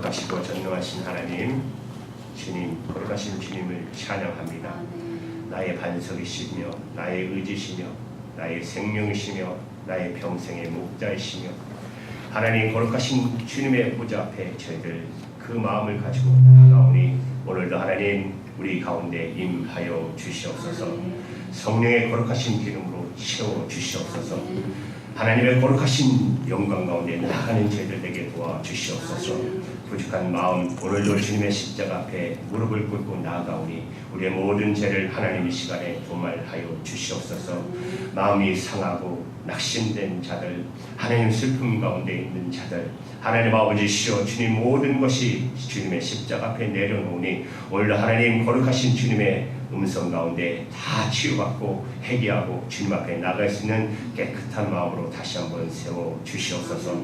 거룩하시고 전능하신 하나님 주님 거룩하신 주님을 찬양합니다. 나의 반석이시며 나의 의지시며 나의 생명이시며 나의 평생의 목자이시며 하나님 거룩하신 주님의 보좌 앞에 저희들 그 마음을 가지고 나아가오니 오늘도 하나님 우리 가운데 임하여 주시옵소서. 성령의 거룩하신 기름으로 채워 주시옵소서 하나님의 거룩하신 영광 가운데 나아가는 저희들 에게 도와 주시옵소서. 부족한 마음 오늘도 주님의 십자가 앞에 무릎을 꿇고 나아가오니 우리의 모든 죄를 하나님 이 시간에 도말하여 주시옵소서. 마음이 상하고 낙심된 자들 하나님 슬픔 가운데 있는 자들 하나님 아버지 시여 주님 모든 것이 주님의 십자가 앞에 내려놓으니 오늘도 하나님 거룩하신 주님의 음성 가운데 다 치유받고 회개하고 주님 앞에 나갈 수 있는 깨끗한 마음으로 다시 한번 세워 주시옵소서.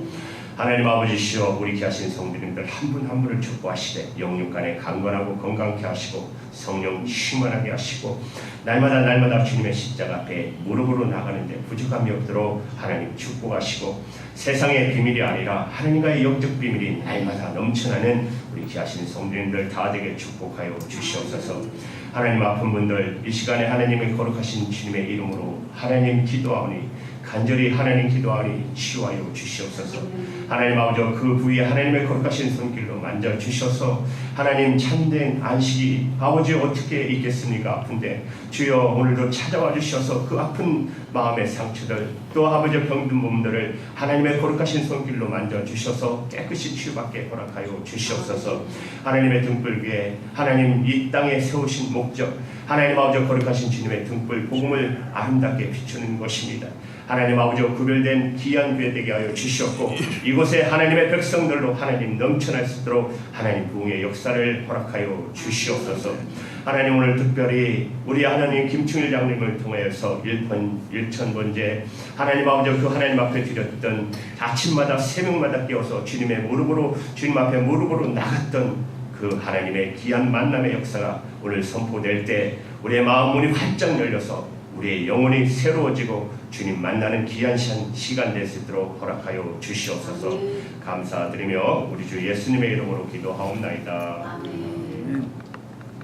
하나님 아버지시여 우리 귀하신 성도님들 한 분 한 분을 축복하시되 영육 간에 강건하고 건강케 하시고 성령 충만하게 하시고 날마다 날마다 주님의 십자가 앞에 무릎으로 나가는데 부족함이 없도록 하나님 축복하시고 세상의 비밀이 아니라 하나님과의 영적 비밀이 날마다 넘쳐나는 우리 귀하신 성도님들 다 되게 축복하여 주시옵소서. 하나님 아픈 분들 이 시간에 하나님의 거룩하신 주님의 이름으로 하나님 기도하오니 간절히 하나님 기도하니 치유하여 주시옵소서. 하나님 아버지 그 부위에 하나님의 거룩하신 손길로 만져 주셔서 하나님 참된 안식이 아버지 어떻게 있겠습니까 아픈데 주여 오늘도 찾아와 주셔서 그 아픈 마음의 상처들 또 아버지 병든 몸들을 하나님의 거룩하신 손길로 만져 주셔서 깨끗이 치유받게 허락하여 주시옵소서. 하나님의 등불 위에 하나님 이 땅에 세우신 목적 하나님 아버지 거룩하신 주님의 등불 복음을 아름답게 비추는 것입니다. 하나님 아버지 구별된 귀한 교회 되게 하여 주시옵고 이곳에 하나님의 백성들로 하나님 넘쳐날 수 있도록 하나님 부흥의 역사를 허락하여 주시옵소서. 하나님 오늘 특별히 우리 하나님 김충일 장님을 통하여서 일번 일천번째 하나님 아버지 그 하나님 앞에 드렸던 아침마다 새벽마다 깨어서 주님의 무릎으로 주님 앞에 무릎으로 나갔던 그 하나님의 귀한 만남의 역사가 오늘 선포될 때 우리의 마음 문이 활짝 열려서 우리의 영혼이 새로워지고 주님 만나는 귀한 시간, 될 수 있도록 허락하여 주시옵소서 감사드리며 우리 주 예수님의 이름으로 기도하옵나이다. 아멘.